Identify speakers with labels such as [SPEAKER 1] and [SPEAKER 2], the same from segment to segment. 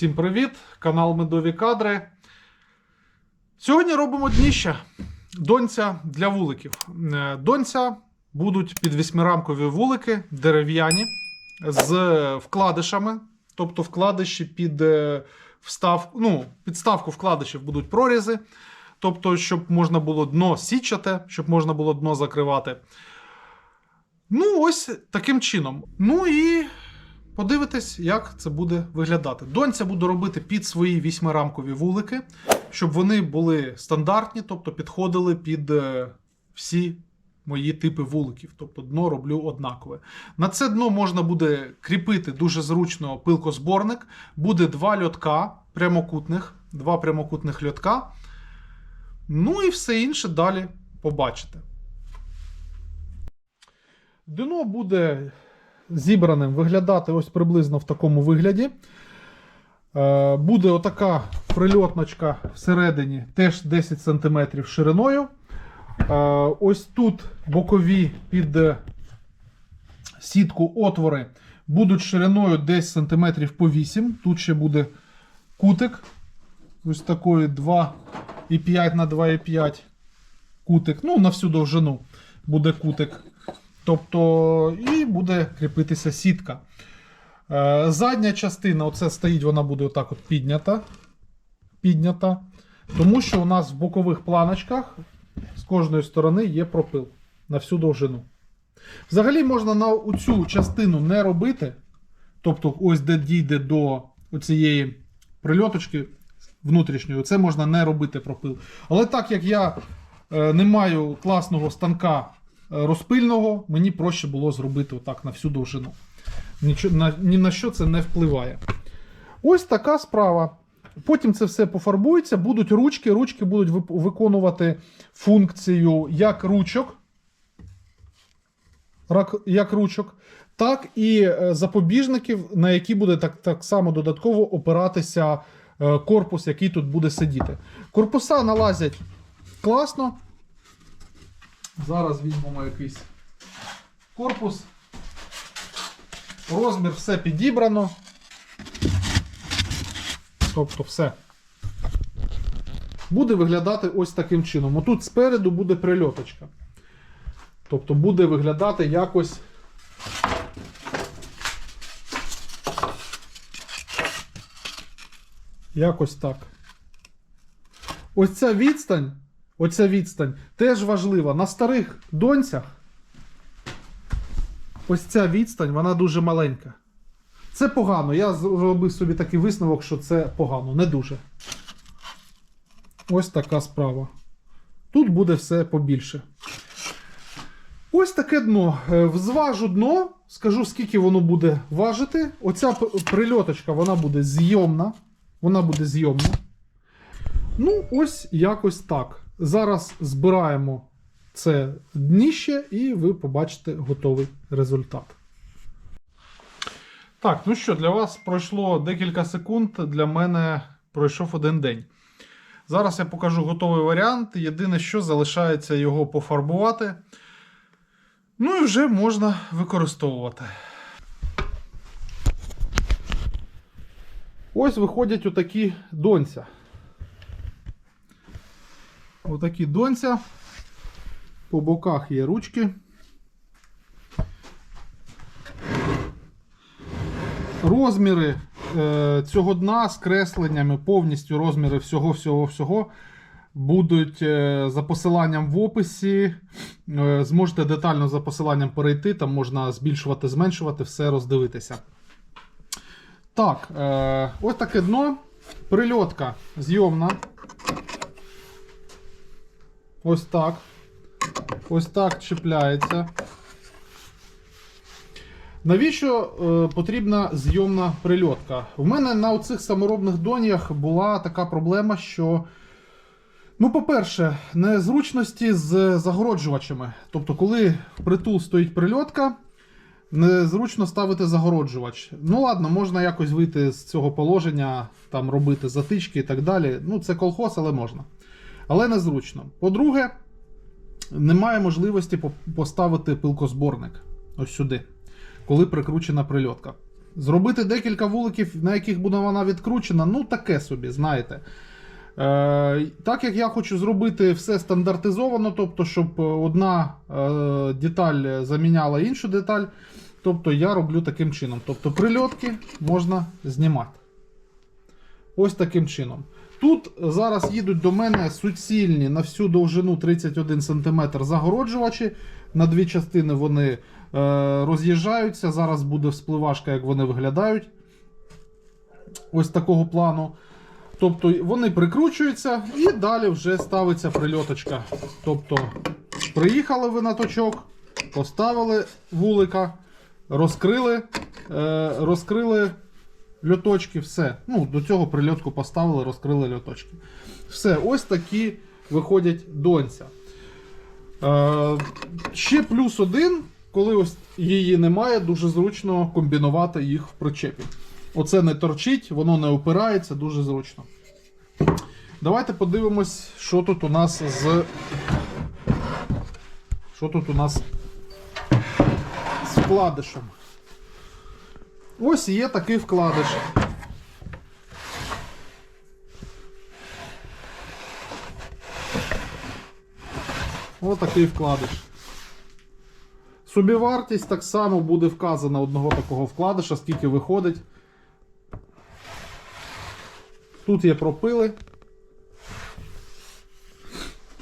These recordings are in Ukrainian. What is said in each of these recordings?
[SPEAKER 1] Всім привіт! Канал Медові Кадри. Сьогодні робимо дніще. Донця для вуликів. Е, Донця будуть під восьмирамкові вулики, дерев'яні, з вкладишами. Тобто вкладиші під е, вставку, ну, підставку вкладишів будуть прорізи. Тобто, щоб можна було дно січати, щоб можна було дно закривати. Ну, ось таким чином. Ну і подивитись, як це буде виглядати. Донця буду робити під свої вісьмирамкові вулики, щоб вони були стандартні, тобто підходили під е, всі мої типи вуликів. Тобто дно роблю однакове. На це дно можна буде кріпити дуже зручно пилкозборник. Буде два льотка прямокутних, два прямокутних льотка. Ну і все інше далі побачите. Дно буде зібраним виглядати ось приблизно в такому вигляді. Е, Буде отака прильотночка всередині, теж 10 см шириною. Е, Ось тут бокові під е, сітку отвори будуть шириною десь сантиметрів по 8. Тут ще буде кутик. Ось такої 2,5 на 2,5 кутик. Ну, на всю довжину буде кутик. Тобто, і буде кріпитися сітка. Е, Задня частина, оце стоїть, вона буде отак от піднята. піднята. Тому що у нас в бокових планочках з кожної сторони є пропил на всю довжину. Взагалі можна на цю частину не робити. Тобто, ось де дійде до цієї прильоточки внутрішньої, це можна не робити пропил. Але так як я е, не маю класного станка розпильного, мені проще було зробити отак на всю довжину. Нічо, на, ні на що це не впливає. Ось така справа. Потім це все пофарбується, будуть ручки. Ручки будуть виконувати функцію як ручок, як ручок, так і е, запобіжників, на які буде так, так само додатково опиратися е, корпус, який тут буде сидіти. Корпуса налазять класно. Зараз візьмемо якийсь корпус. Розмір все підібрано. Тобто все. Буде виглядати ось таким чином. Отут спереду буде прильоточка. Тобто буде виглядати якось. Якось так. Ось ця відстань, оця відстань теж важлива. На старих донцях ось ця відстань, вона дуже маленька. Це погано. Я зробив собі такий висновок, що це погано, не дуже. Ось така справа. Тут буде все побільше. Ось таке дно. Е, Зважу дно, скажу, скільки воно буде важити. Оця прильоточка, вона буде зйомна. Вона буде зйомна. Ну, ось якось так. Зараз збираємо це дніще, і ви побачите готовий результат. Так, ну що, для вас пройшло декілька секунд, для мене пройшов один день. Зараз я покажу готовий варіант. Єдине, що залишається його пофарбувати. Ну і вже можна використовувати. Ось виходять отакі донця. Отакі донця. По боках є ручки. Розміри е, цього дна з кресленнями, повністю розміри всього-всього-всього будуть е, за посиланням в описі. Е, зможете детально за посиланням перейти, там можна збільшувати, зменшувати, все роздивитися. Так, ось таке дно. Прильотка зйомна. Ось так. Ось так чіпляється. Навіщо е, потрібна зйомна прильотка? У мене на оцих саморобних донях була така проблема, що, ну, по-перше, незручності з загороджувачами. Тобто, коли впритул стоїть прильотка, незручно ставити загороджувач. Ну, ладно, можна якось вийти з цього положення, там робити затички і так далі. Ну, це колхоз, але можна. Але незручно. По-друге, немає можливості поставити пилкозборник ось сюди, коли прикручена прильотка. Зробити декілька вуликів, на яких буде вона відкручена, ну таке собі, знаєте. Е, так як я хочу зробити все стандартизовано, тобто, щоб одна е, деталь заміняла іншу деталь, тобто я роблю таким чином. Тобто прильотки можна знімати. Ось таким чином. Тут зараз їдуть до мене суцільні на всю довжину 31 см загороджувачі. На дві частини вони е, роз'їжджаються. Зараз буде вспливашка, як вони виглядають. Ось такого плану. Тобто вони прикручуються і далі вже ставиться прильоточка. Тобто, приїхали ви на точок, поставили вулика, розкрили, е, розкрили льоточки, все. Ну, до цього прильотку поставили, розкрили льоточки. Все, ось такі виходять донця. Е, ще плюс один, коли ось її немає, дуже зручно комбінувати їх в причепі. Оце не торчить, воно не опирається, дуже зручно. Давайте подивимось, що тут у нас з. Що тут у нас з вкладишем. Ось є такий вкладиш. Ось такий вкладиш. Собівартість так само буде вказана одного такого вкладиша, скільки виходить. Тут є пропили.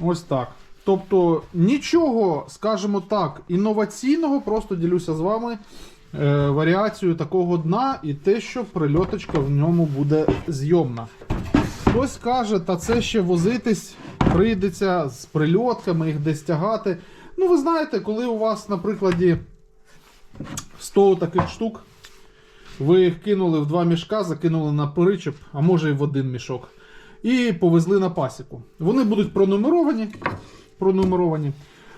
[SPEAKER 1] Ось так. Тобто нічого, скажімо так, інноваційного, просто ділюся з вами е, варіацією такого дна і те, що прильоточка в ньому буде зйомна. Хтось каже, та це ще возитись прийдеться з прильотками, їх десь тягати. Ну, ви знаєте, коли у вас, на прикладі 100 таких штук, ви їх кинули в два мішка, закинули на перичеп, а може і в один мішок. І повезли на пасіку. Вони будуть пронумеровані. пронумеровані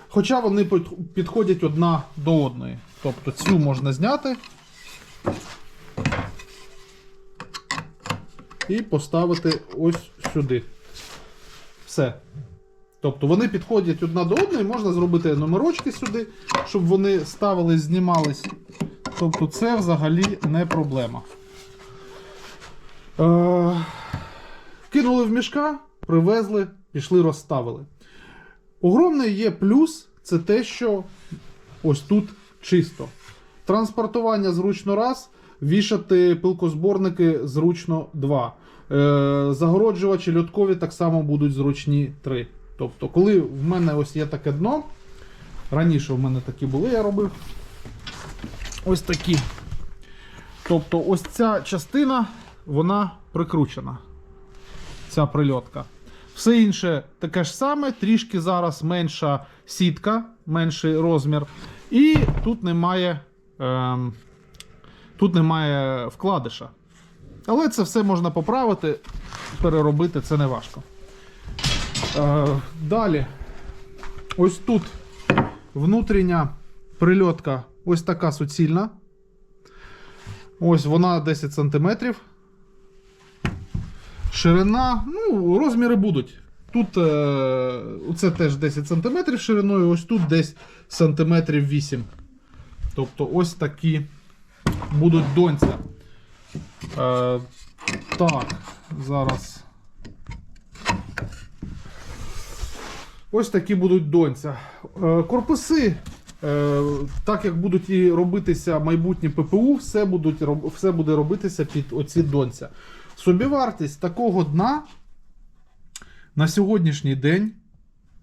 [SPEAKER 1] хоча вони підходять одна до одної. Тобто цю можна зняти і поставити ось сюди. Все. Тобто вони підходять одна до одної, можна зробити номерочки сюди, щоб вони ставились, знімались. Тобто це взагалі не проблема. Е, кинули в мішка, привезли, пішли, розставили. Огромний є плюс це те, що ось тут чисто. Транспортування зручно раз, вішати пилкозборники зручно два. Е, загороджувачі льоткові так само будуть зручні три. Тобто, коли в мене ось є таке дно, раніше в мене такі були, я робив. Ось такі. Тобто, ось ця частина, вона прикручена. Ця прильотка. Все інше таке ж саме, трішки зараз менша сітка, менший розмір. І тут немає, ем, тут немає вкладиша. Але це все можна поправити, переробити це не важко. Е, далі, ось тут внутрішня прильотка ось така суцільна. Ось вона 10 см. Ширина, ну, розміри будуть. Тут е, це теж 10 см шириною, ось тут десь сантиметрів 8. Тобто ось такі будуть донця. Е, так, зараз. Ось такі будуть донця. Е, корпуси, е, так як будуть і робитися майбутні ППУ, все, будуть, все буде робитися під оці донця. Собівартість такого дна на сьогоднішній день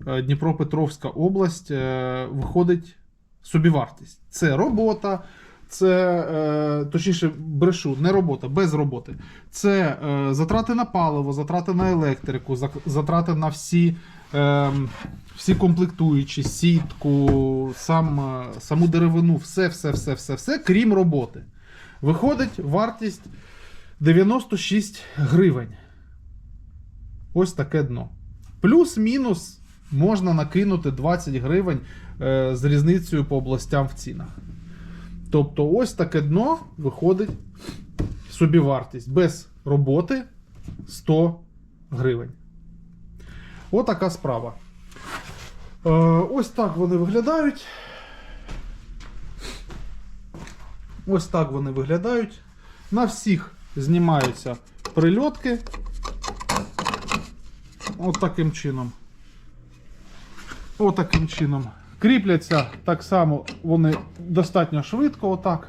[SPEAKER 1] е, Дніпропетровська область е, виходить собівартість. Це робота, це е, точніше брешу, не робота, без роботи. Це затрати на паливо, затрати на електрику, затрати на всі, всі комплектуючі, сітку, сам, саму деревину, все, все, все, все, все, крім роботи. Виходить вартість 96 гривень. Ось таке дно. Плюс-мінус можна накинути 20 гривень е, з різницею по областям в цінах. Тобто, ось таке дно виходить собівартість. Без роботи 100 гривень. Отака справа. Е, ось так вони виглядають. Ось так вони виглядають. На всіх знімаються прильотки. От таким чином. От таким чином. Кріпляться так само вони достатньо швидко, отак.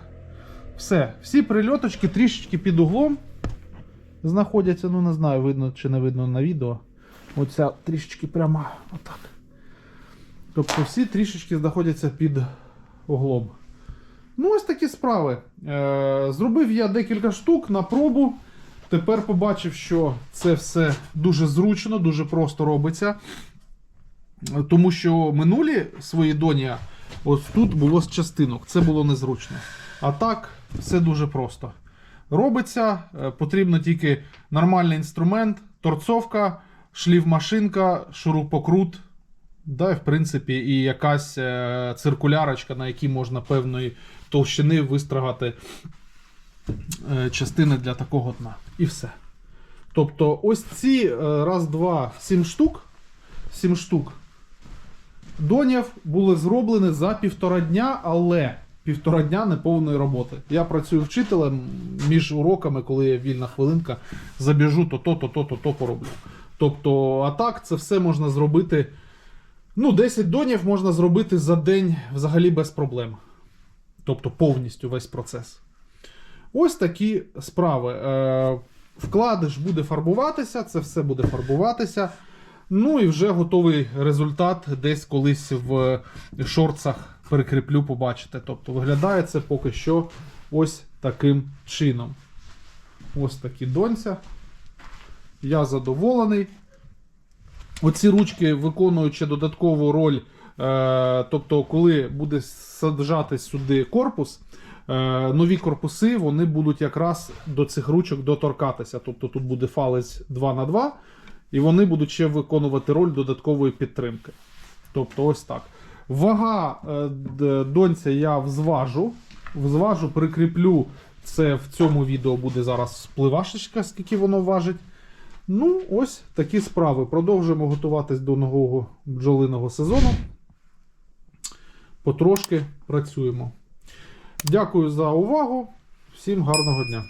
[SPEAKER 1] Все. Всі прильоточки трішечки під углом знаходяться, ну не знаю, видно чи не видно на відео. Оця трішечки пряма. Отак. Тобто всі трішечки знаходяться під углом. Ну, ось такі справи. Е, зробив я декілька штук на пробу. Тепер побачив, що це все дуже зручно, дуже просто робиться. Тому що минулі свої доня, ось тут було з частинок, це було незручно. А так, все дуже просто. Робиться, е, потрібно тільки нормальний інструмент, торцовка, шліфмашинка, шурупокрут. Да, в принципі, і якась е, циркулярочка, на якій можна певної товщини вистрагати частини для такого дна. І все. Тобто, ось ці е, раз, два, сім штук. Сім штук. Донів були зроблені за півтора дня, але півтора дня неповної роботи. Я працюю вчителем між уроками, коли є вільна хвилинка, забіжу то то, то, то, то, то пороблю. Тобто, а так це все можна зробити. Ну, 10 донів можна зробити за день взагалі без проблем. Тобто повністю весь процес. Ось такі справи. Е, вкладиш буде фарбуватися, це все буде фарбуватися. Ну і вже готовий результат десь колись в шорцах перекріплю, побачите. Тобто виглядає це поки що ось таким чином. Ось такі донця. Я задоволений. Оці ручки виконують ще додаткову роль. Е, тобто, коли буде саджатись сюди корпус, нові корпуси вони будуть якраз до цих ручок доторкатися. Тобто тут буде фалець 2 на 2 і вони будуть ще виконувати роль додаткової підтримки. Тобто, ось так. Вага е, донця я взважу. Взважу, прикріплю це в цьому відео буде зараз спливашечка, скільки воно важить. Ну, ось такі справи. Продовжуємо готуватись до нового бджолиного сезону. Потрошки працюємо. Дякую за увагу. Всім гарного дня!